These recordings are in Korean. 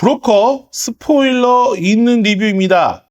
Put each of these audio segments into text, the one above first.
브로커 스포일러 있는 리뷰입니다.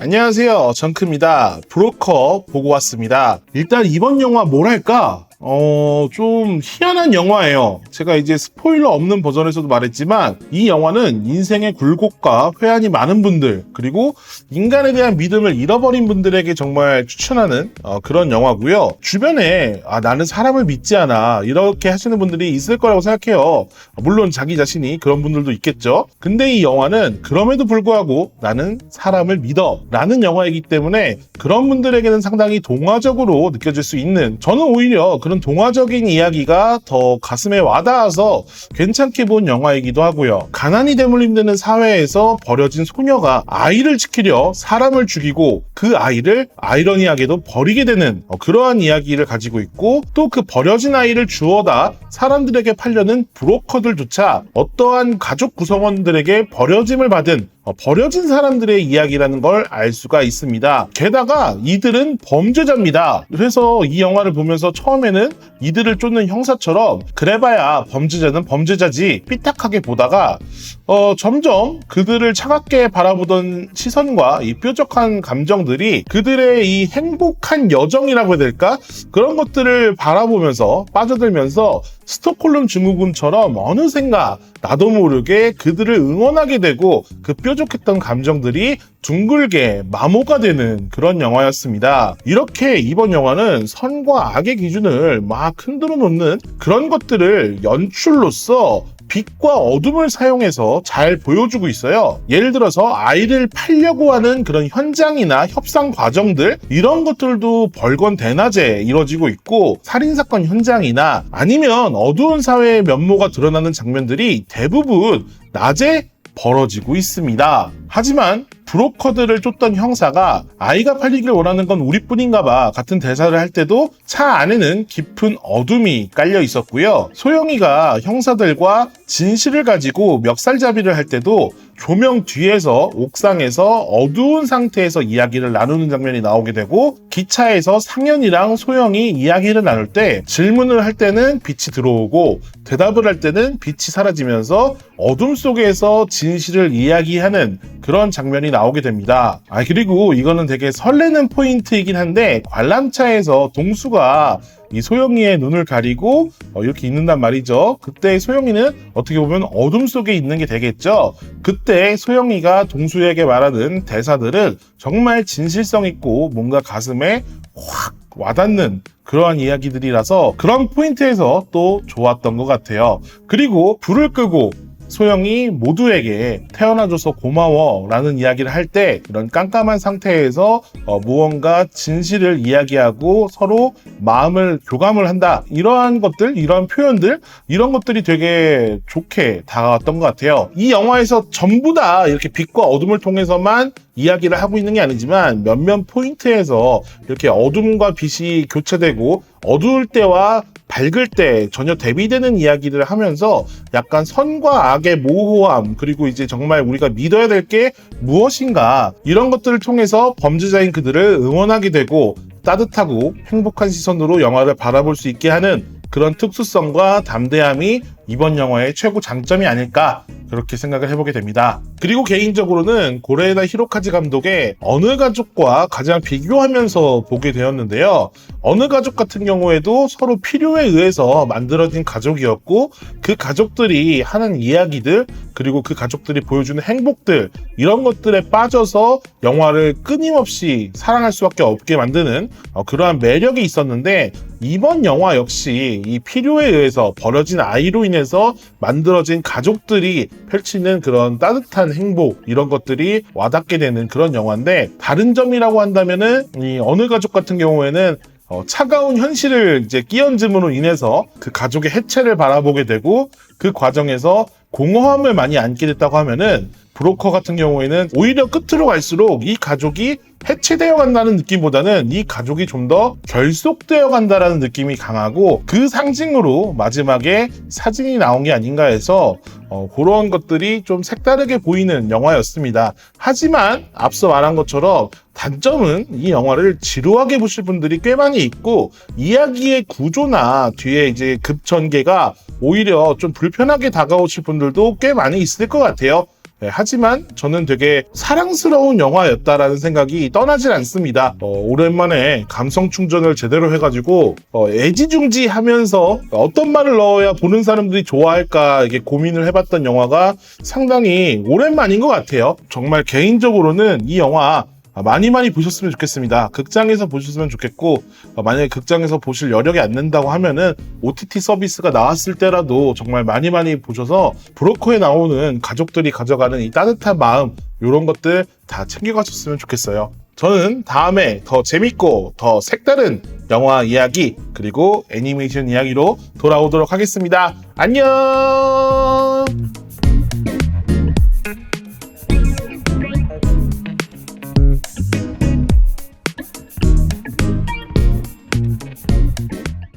안녕하세요. 정크입니다. 브로커 보고 왔습니다. 일단 이번 영화 뭐랄까? 어, 좀 희한한 영화예요. 제가 이제 스포일러 없는 버전에서도 말했지만 이 영화는 인생의 굴곡과 회한이 많은 분들 그리고 인간에 대한 믿음을 잃어버린 분들에게 정말 추천하는 어, 그런 영화고요. 주변에 아, 나는 사람을 믿지 않아 이렇게 하시는 분들이 있을 거라고 생각해요. 물론 자기 자신이 그런 분들도 있겠죠. 근데 이 영화는 그럼에도 불구하고 나는 사람을 믿어 라는 영화이기 때문에 그런 분들에게는 상당히 동화적으로 느껴질 수 있는 저는 오히려 그런 동화적인 이야기가 더 가슴에 와닿아서 괜찮게 본 영화이기도 하고요. 가난이 대물림되는 사회에서 버려진 소녀가 아이를 지키려 사람을 죽이고 그 아이를 아이러니하게도 버리게 되는 어, 그러한 이야기를 가지고 있고 또 그 버려진 아이를 주워다 사람들에게 팔려는 브로커들조차 어떠한 가족 구성원들에게 버려짐을 받은 어, 버려진 사람들의 이야기라는 걸 알 수가 있습니다. 게다가 이들은 범죄자입니다. 그래서 이 영화를 보면서 처음에는 이들을 쫓는 형사처럼 그래봐야 범죄자는 범죄자지 삐딱하게 보다가 어, 점점 그들을 차갑게 바라보던 시선과 이 뾰족한 감정들이 그들의 이 행복한 여정이라고 해야 될까? 그런 것들을 바라보면서 빠져들면서 스톡홀름 증후군처럼 어느샌가 나도 모르게 그들을 응원하게 되고 그 뾰족했던 감정들이 둥글게 마모가 되는 그런 영화였습니다. 이렇게 이번 영화는 선과 악의 기준을 막 흔들어 놓는 그런 것들을 연출로서 빛과 어둠을 사용해서 잘 보여주고 있어요. 예를 들어서 아이를 팔려고 하는 그런 현장이나 협상 과정들 이런 것들도 벌건 대낮에 이루어지고 있고 살인사건 현장이나 아니면 어두운 사회의 면모가 드러나는 장면들이 대부분 낮에 벌어지고 있습니다. 하지만 브로커들을 쫓던 형사가 아이가 팔리길 원하는 건 우리뿐인가 봐 같은 대사를 할 때도 차 안에는 깊은 어둠이 깔려 있었고요. 소영이가 형사들과 진실을 가지고 멱살잡이를 할 때도 조명 뒤에서 옥상에서 어두운 상태에서 이야기를 나누는 장면이 나오게 되고 기차에서 상현이랑 소영이 이야기를 나눌 때 질문을 할 때는 빛이 들어오고 대답을 할 때는 빛이 사라지면서 어둠 속에서 진실을 이야기하는 그런 장면이 나오게 됩니다. 아 그리고 이거는 되게 설레는 포인트이긴 한데 관람차에서 동수가 이 소영이의 눈을 가리고 어, 이렇게 있는단 말이죠. 그때 소영이는 어떻게 보면 어둠 속에 있는 게 되겠죠. 그때 소영이가 동수에게 말하는 대사들은 정말 진실성 있고 뭔가 가슴에 확 와닿는 그러한 이야기들이라서 그런 포인트에서 또 좋았던 것 같아요. 그리고 불을 끄고 소영이 모두에게 태어나줘서 고마워 라는 이야기를 할 때 이런 깜깜한 상태에서 어, 무언가 진실을 이야기하고 서로 마음을 교감을 한다. 이러한 것들 이런 표현들 이런 것들이 되게 좋게 다가왔던 것 같아요. 이 영화에서 전부 다 이렇게 빛과 어둠을 통해서만 이야기를 하고 있는 게 아니지만 몇몇 포인트에서 이렇게 어둠과 빛이 교체되고 어두울 때와 밝을 때 전혀 대비되는 이야기를 하면서 약간 선과 악의 모호함 그리고 이제 정말 우리가 믿어야 될 게 무엇인가 이런 것들을 통해서 범죄자인 그들을 응원하게 되고 따뜻하고 행복한 시선으로 영화를 바라볼 수 있게 하는 그런 특수성과 담대함이 이번 영화의 최고 장점이 아닐까 그렇게 생각을 해보게 됩니다. 그리고 개인적으로는 고레에다 히로카즈 감독의 어느 가족과 가장 비교하면서 보게 되었는데요. 어느 가족 같은 경우에도 서로 필요에 의해서 만들어진 가족이었고 그 가족들이 하는 이야기들 그리고 그 가족들이 보여주는 행복들 이런 것들에 빠져서 영화를 끊임없이 사랑할 수밖에 없게 만드는 어, 그러한 매력이 있었는데 이번 영화 역시 이 필요에 의해서 버려진 아이로 인해서 만들어진 가족들이 펼치는 그런 따뜻한 행복 이런 것들이 와닿게 되는 그런 영화인데 다른 점이라고 한다면은 이 어느 가족 같은 경우에는 어, 차가운 현실을 이제 끼얹음으로 인해서 그 가족의 해체를 바라보게 되고 그 과정에서 공허함을 많이 안게 됐다고 하면은 브로커 같은 경우에는 오히려 끝으로 갈수록 이 가족이 해체되어 간다는 느낌보다는 이 가족이 좀 더 결속되어 간다라는 느낌이 강하고 그 상징으로 마지막에 사진이 나온 게 아닌가 해서 어, 그런 것들이 좀 색다르게 보이는 영화였습니다. 하지만 앞서 말한 것처럼 단점은 이 영화를 지루하게 보실 분들이 꽤 많이 있고 이야기의 구조나 뒤에 이제 급전개가 오히려 좀 불편하게 다가오실 분들도 꽤 많이 있을 것 같아요. 네, 하지만 저는 되게 사랑스러운 영화였다라는 생각이 떠나질 않습니다. 어, 오랜만에 감성 충전을 제대로 해가지고 어, 애지중지 하면서 어떤 말을 넣어야 보는 사람들이 좋아할까 이게 고민을 해봤던 영화가 상당히 오랜만인 것 같아요. 정말 개인적으로는 이 영화 많이 많이 보셨으면 좋겠습니다. 극장에서 보셨으면 좋겠고 어, 만약에 극장에서 보실 여력이 안 된다고 하면은 OTT 서비스가 나왔을 때라도 정말 많이 많이 보셔서 브로커에 나오는 가족들이 가져가는 이 따뜻한 마음 이런 것들 다 챙겨가셨으면 좋겠어요. 저는 다음에 더 재밌고 더 색다른 영화 이야기 그리고 애니메이션 이야기로 돌아오도록 하겠습니다. 안녕!